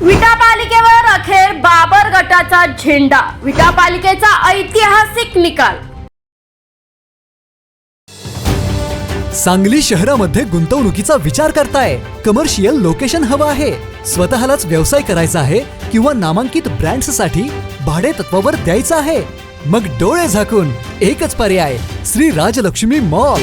विटा पालिकेवर अखेर बाबर गटाचा झेंडा. विटा पालिकेचा ऐतिहासिक निकाल. सांगली शहरामध्ये गुंतवणुकीचा विचार करताय. कमर्शियल लोकेशन हवं आहे. स्वतःलाच व्यवसाय करायचा आहे किंवा नामांकित ब्रँड्ससाठी भाडे तत्वावर द्यायचं आहे. मग डोळे झाकून एकच पर्याय श्री राजलक्ष्मी मॉल.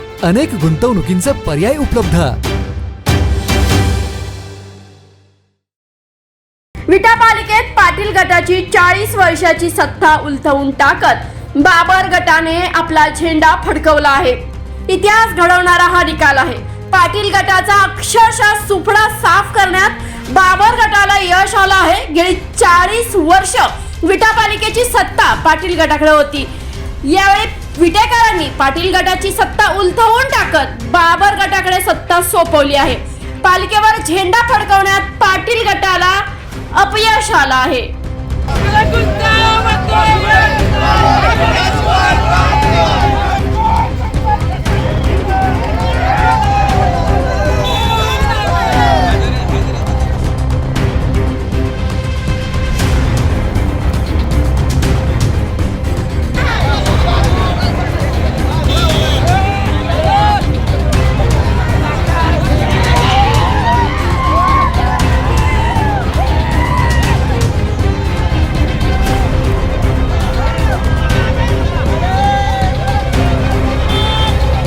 अनेक गुंतवणुकींचे पर्याय उपलब्ध. विटा पालिकेत पाटील गटाची चाळीस वर्षाची सत्ता उलथवून टाकत बाबर गटाने आपला झेंडा फडकवला आहे. इतिहास घडवणारा हा निकाल आहे. पाटील गटाचा अक्षरशः सुपडा साफ करण्यात बाबर गटाला यश आलं आहे. गेली चाळीस वर्ष विटा पालिकेची सत्ता पाटील गटाकडे होती. यावेळी विटेकरांनी पाटील गटाची सत्ता उलथवून टाकत बाबर गटाकडे सत्ता सोपवली आहे. पालिकेवर झेंडा फडकवण्यात पाटील गटाला अपयश आला आहे.